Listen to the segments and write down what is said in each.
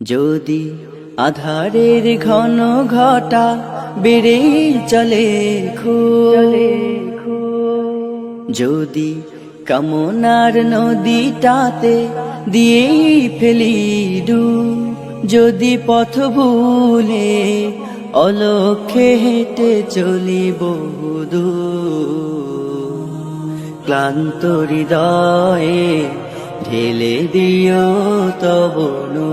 যদি আধারের ঘন ঘটা বেড়ে চলে যদি কামনার নদীটাতে দিয়ে ফেলি ডুব। যদি পথ ভুলে অলক্ষে হেঁটে চলি বহুদূর ক্লান্ত হৃদয়ে ঢেলে দিও তবনু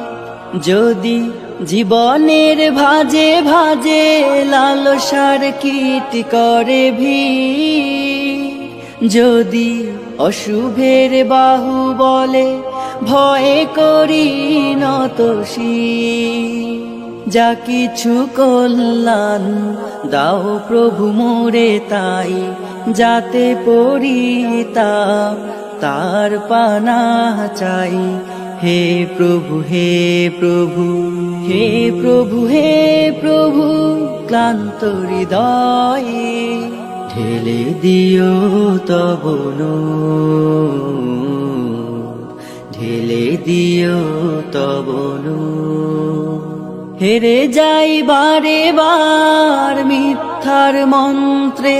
যদি জীবনের ভাজে ভাজে লালসার কীট করে ভি যদি অশুভের বাহু বলে ভয়ে করি নতসী যা কিছু কল্যাণ দাও প্রভু মোরে তাই, যাতে পড়ি তা তার পানা চাই। হে প্রভু হে প্রভু। হে প্রভু হে প্রভু, ক্লান্ত হৃদয়ে ঢেলে দিও তবনু ঢেলে দিও তবনু হেরে যাই বারে বার মিথ্যার মন্ত্রে।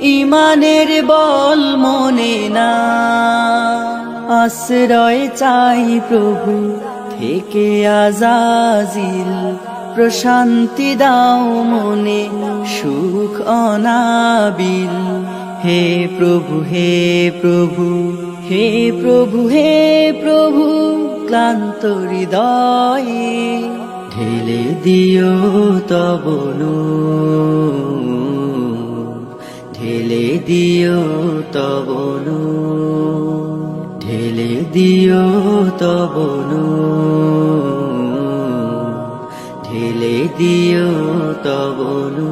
ইমানের বল মনে না। আশ্রয় চাই প্রভু, থেকে আজাজিল। প্রশান্তি দাও মনে, সুখ অনাবিল। হে প্রভু হে প্রভু হে প্রভু হে প্রভু, ক্লান্ত হৃদয়ে ঢেলে দিও তবনু দিও তবনু ঢেলে দিও তবনু ঢেলে দিও তবনু